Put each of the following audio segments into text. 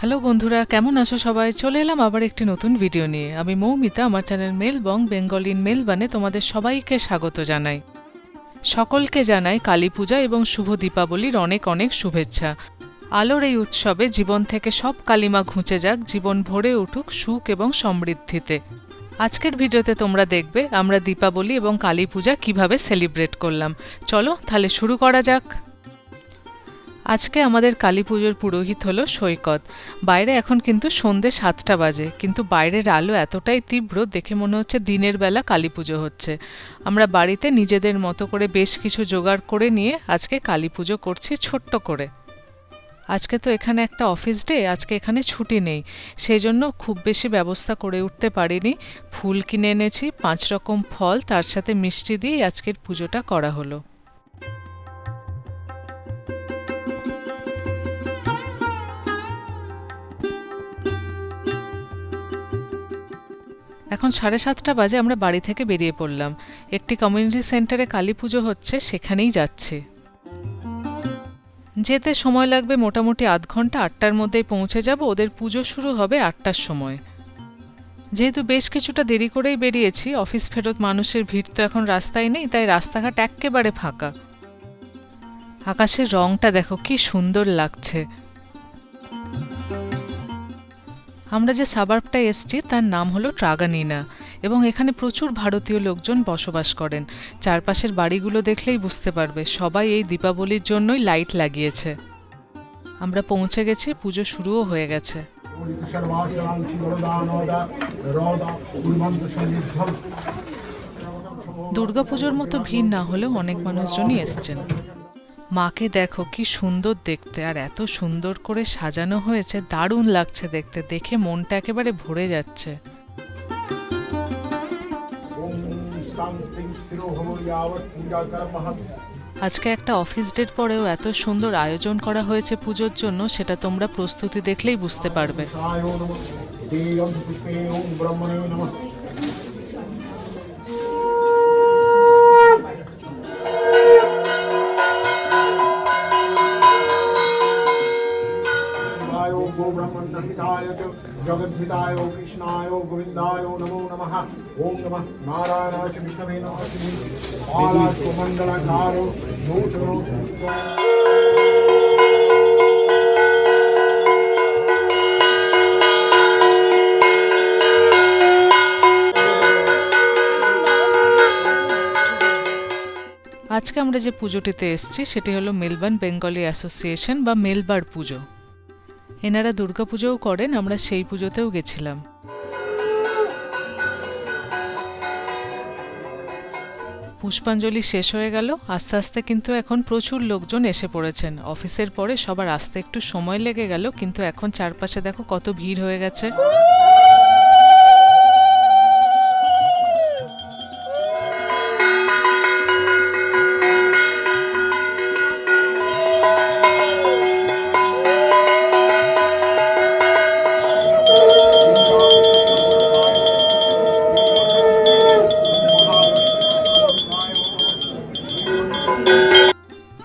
Hello বন্ধুরা, কেমন আছো সবাই? চলে এলাম আবার একটি নতুন ভিডিও নিয়ে। আমি মৌমিতা, আমার চ্যানেল মেল বং বেঙ্গল ইন মেল বানে তোমাদের সবাইকে স্বাগত জানাই। সকলকে জানাই কালী পূজা এবং শুভ দীপাবলির অনেক অনেক শুভেচ্ছা। আলোর এই উৎসবে জীবন থেকে সব কালিমা ঘুঁচে যাক, জীবন ভরে উঠুক সুখ এবং সমৃদ্ধিতে। আজকের ভিডিওতে তোমরা দেখবে আমরা দীপাবলি এবং কালী পূজা কীভাবে সেলিব্রেট করলাম। চলো তাহলে শুরু করা যাক। আজকে আমাদের কালী পুজোর পুরোহিত হলো সৈকত। বাইরে এখন কিন্তু সন্ধে সাতটা বাজে, কিন্তু বাইরের আলো এতটাই তীব্র, দেখে মনে হচ্ছে দিনের বেলা কালী পুজো হচ্ছে। আমরা বাড়িতে নিজেদের মতো করে বেশ কিছু জোগাড় করে নিয়ে আজকে কালী পুজো করছি ছোট্ট করে। আজকে তো এখানে একটা অফিস ডে, আজকে এখানে ছুটি নেই। সেই জন্য খুব বেশি ব্যবস্থা করে উঠতে পারিনি। ফুল কিনে এনেছি, পাঁচ রকম ফল, তার সাথে মিষ্টি দিয়েই আজকের পুজোটা করা হলো। এখন সাড়ে সাতটা বাজে আমরা বাড়ি থেকে বেরিয়ে পড়লাম। একটি কমিউনিটি সেন্টারে কালী পুজো হচ্ছে, সেখানেই যাচ্ছি। যেতে সময় লাগবে মোটামুটি আধ ঘণ্টা, আটটার মধ্যেই পৌঁছে যাব। ওদের পুজো শুরু হবে আটটার সময়। যেহেতু বেশ কিছুটা দেরি করেই বেরিয়েছি, অফিস ফেরত মানুষের ভিড় তো এখন রাস্তায় নেই, তাই রাস্তাঘাট একেবারে ফাঁকা। আকাশের রংটা দেখো কি সুন্দর লাগছে। আমরা যে সাবার্বটায় এসছি, তার নাম হলো ট্রাগানিনা এবং এখানে প্রচুর ভারতীয় লোকজন বসবাস করেন। চারপাশের বাড়িগুলো দেখলেই বুঝতে পারবে, সবাই এই দীপাবলির জন্যই লাইট লাগিয়েছে। আমরা পৌঁছে গেছি, পুজো শুরুও হয়ে গেছে। দুর্গাপুজোর মতো ভিড় না হলেও অনেক মানুষজনই এসছেন। মাকে দেখো কি সুন্দর দেখতে, আর এত সুন্দর করে সাজানো হয়েছে, দারুণ লাগছে দেখতে, দেখে মনটা একেবারে ভরে যাচ্ছে। আজকে একটা অফিস ডেট পরেও এত সুন্দর আয়োজন করা হয়েছে পুজোর জন্য, সেটা তোমরা প্রস্তুতি দেখলেই বুঝতে পারবে। जगद्धिताय कृष्णाय गोविन्दाय नमो नमः ॐ नमः नारायणाय च विष्णवे नमः श्री आलात्मण्डलकारो नूतनो আজকে আমরা যে পুজোটিতে এসেছি সেটি হলো মেলবার্ন বেঙ্গলি অ্যাসোসিয়েশন বা মেলবার পুজো এনারা দুর্গাপুজোও করেন, আমরা সেই পুজোতেও গেছিলাম। পুষ্পাঞ্জলি শেষ হয়ে গেল, আস্তে আস্তে কিন্তু এখন প্রচুর লোকজন এসে পড়েছেন। অফিসের পরে সবার আসতে একটু সময় লেগে গেল, কিন্তু এখন চারপাশে দেখো কত ভিড় হয়ে গেছে।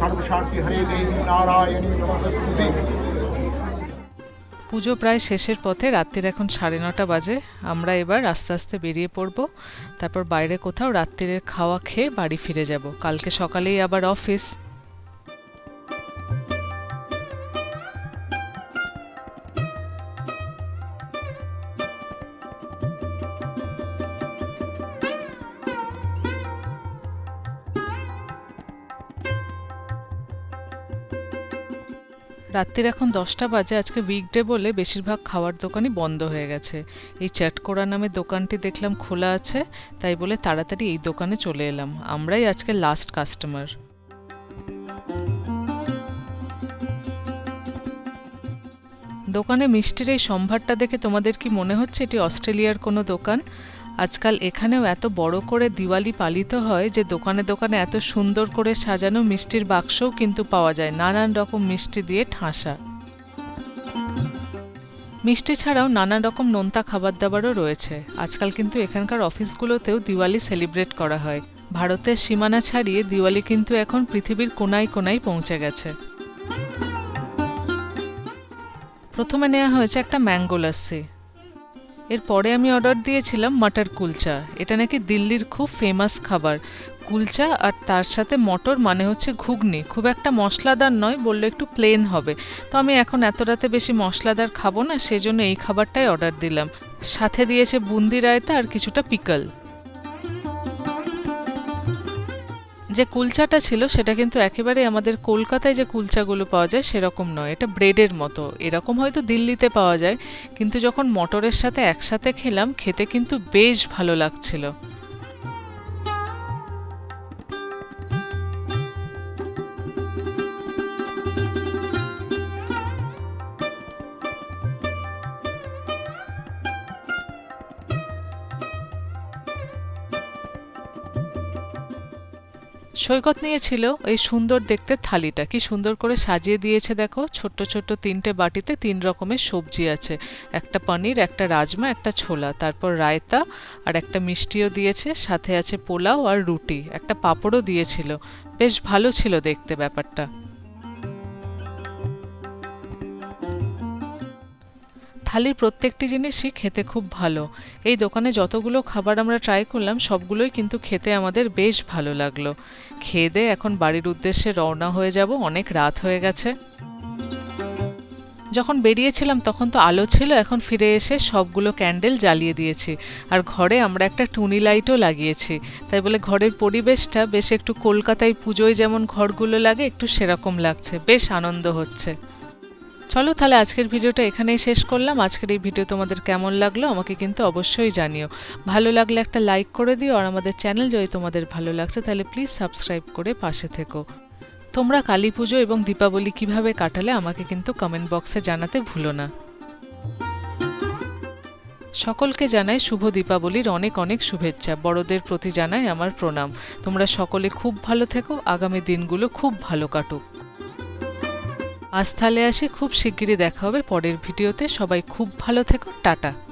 সর্বশান্তি হরে দেবী, নারায়ণী পুজো প্রায় শেষের পথে, রাত্রির এখন সাড়ে নটা বাজে। আমরা এবার আস্তে আস্তে বেরিয়ে পড়ব। তারপর বাইরে কোথাও রাত্রির খাওয়া খেয়ে বাড়ি ফিরে যাব। কালকে সকালেই আবার অফিস রাত্রির এখন দশটা বাজে, আজকে উইকডে বলে বেশিরভাগ খাওয়ার দোকানই বন্ধ হয়ে গেছে। এই চ্যাটকোড়া নামে দোকানটি দেখলাম খোলা আছে, তাই বলে তাড়াতাড়ি এই দোকানে চলে এলাম। আমরাই আজকে লাস্ট কাস্টমার দোকানে মিষ্টির এই সম্ভারটা দেখে তোমাদের কি মনে হচ্ছে এটি অস্ট্রেলিয়ার কোনো দোকান? আজকাল এখানেও এত বড় করে দিওয়ালি পালিত হয় যে দোকানে দোকানে এত সুন্দর করে সাজানো মিষ্টির বাক্সও কিন্তু পাওয়া যায়, নানান রকম মিষ্টি দিয়ে ঠাসা। মিষ্টি ছাড়াও নানা রকম নোনতা খাবার দাবারও রয়েছে। আজকাল কিন্তু এখানকার অফিসগুলোতেও দিওয়ালি সেলিব্রেট করা হয়। ভারতের সীমানা ছাড়িয়ে দিওয়ালি কিন্তু এখন পৃথিবীর কোনায় কোনায় পৌঁছে গেছে। প্রথমে নেওয়া হয়েছে একটা ম্যাঙ্গো লাস্সি। এরপরে আমি অর্ডার দিয়েছিলাম মাটার কুলচা। এটা নাকি দিল্লির খুব ফেমাস খাবার। কুলচা আর তার সাথে মটর মানে হচ্ছে ঘুগনি। খুব একটা মশলাদার নয়, বলল একটু প্লেন হবে। তো আমি এখন এত রাতে বেশি মশলাদার খাব না, সেজন্য এই খাবারটাই অর্ডার দিলাম। সাথে দিয়েছে বুন্দি রায়তা আর কিছুটা পিকল। যে কুলচাটা ছিল সেটা কিন্তু একেবারে আমাদের কলকাতায় যে কুলচাগুলো পাওয়া যায় সেরকম নয়। এটা ব্রেডের মতো। এরকম হয়তো দিল্লিতে পাওয়া যায়, কিন্তু যখন মটরের সাথে একসাথে খেলাম, খেতে কিন্তু বেশ ভালো লাগছিল। সৈকত নিয়েছিল এই সুন্দর দেখতে থালিটা। কি সুন্দর করে সাজিয়ে দিয়েছে দেখো। ছোট্ট ছোট্ট তিনটে বাটিতে তিন রকমের সবজি আছে। একটা পনির, একটা রাজমা, একটা ছোলা। তারপর রায়তা আর একটা মিষ্টিও দিয়েছে। সাথে আছে পোলাও আর রুটি। একটা পাঁপড়ও দিয়েছিল। বেশ ভালো ছিল দেখতে ব্যাপারটা। থালির প্রত্যেকটি জিনিসই খেতে খুব ভালো। এই দোকানে যতগুলো খাবার আমরা ট্রাই করলাম, সবগুলোই কিন্তু খেতে আমাদের বেশ ভালো লাগল। খেয়ে দিয়ে এখন বাড়ির উদ্দেশ্যে রওনা হয়ে যাব, অনেক রাত হয়ে গেছে। যখন বেরিয়েছিলাম তখন তো আলো ছিল, এখন ফিরে এসে সবগুলো ক্যান্ডেল জ্বালিয়ে দিয়েছি। আর ঘরে আমরা একটা টুনি লাইটও লাগিয়েছি। তাই বলে ঘরের পরিবেশটা বেশ একটু কলকাতায় পুজোয় যেমন ঘরগুলো লাগে, একটু সেরকম লাগছে, বেশ আনন্দ হচ্ছে। চলো তাহলে আজকের ভিডিওটা এখানেই শেষ করলাম। আজকের এই ভিডিও তোমাদের কেমন লাগল আমাকে কিন্তু অবশ্যই জানিও। ভালো লাগলে একটা লাইক করে দিও আর আমাদের চ্যানেল যদি তোমাদের ভালো লাগছে তাহলে প্লিজ সাবস্ক্রাইব করে পাশে থেকো। তোমরা কালী পুজো এবং দীপাবলি কীভাবে কাটালে আমাকে কিন্তু কমেন্ট বক্সে জানাতে ভুলো না। সকলকে জানাই শুভ দীপাবলির অনেক অনেক শুভেচ্ছা। বড়দের প্রতি জানাই আমার প্রণাম। তোমরা সকলে খুব ভালো থেকো। আগামী দিনগুলো খুব ভালো কাটুক। আজ তাহলে আসি খুব শিগগিরই দেখা হবে পরের ভিডিওতে। সবাই খুব ভালো থেকো টাটা।